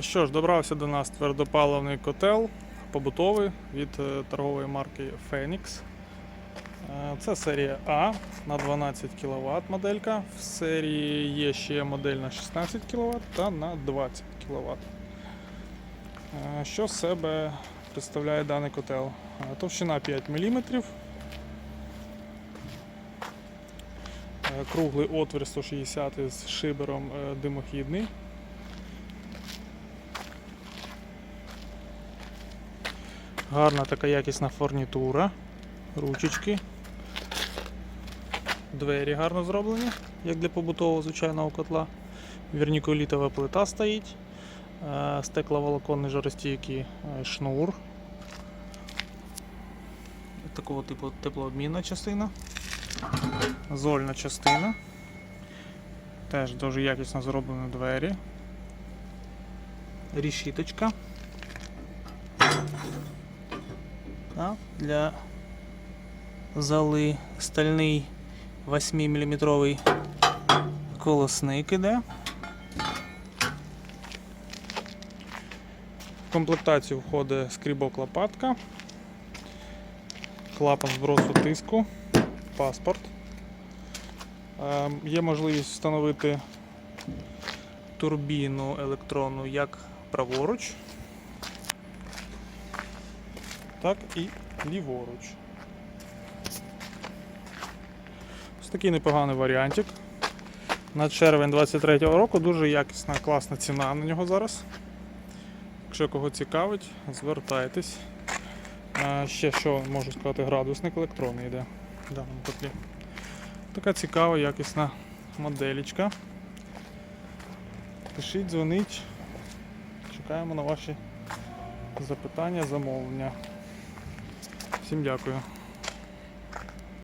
Що ж, добрався до нас твердопаливний котел побутовий від е, торгової марки Phoenix. Е, Це серія А на 12 кВт моделька. В серії є ще модель на 16 кВт та на 20 кВт. Е, Що з себе представляє даний котел? Товщина 5 мм. Круглий отвір 160 з шибером димохідний. Гарна така якісна фурнітура, ручечки. Двері гарно зроблені, як для побутового звичайного котла. Вірніколітова плита стоїть, е, стекловолоконний жаростійкий е, шнур. Такого типу теплообмінна частина. Зольна частина. Теж дуже якісно зроблені двері. Рішіточка. Та, для зали стальний 8-мм колосник іде. В комплектацію входить скрібок лопатка, клапан збросу тиску, паспорт. Е, Є можливість встановити турбіну електронну як праворуч, так і ліворуч. Ось такий непоганий варіантик. На червень 23-го року дуже якісна, класна ціна на нього зараз. Якщо кого цікавить, звертайтесь. Ще що можу сказати, градусник електронний йде в даному котлі. Така цікава, якісна моделічка. Пишіть, дзвоніть. Чекаємо на ваші запитання, замовлення. Всім дякую.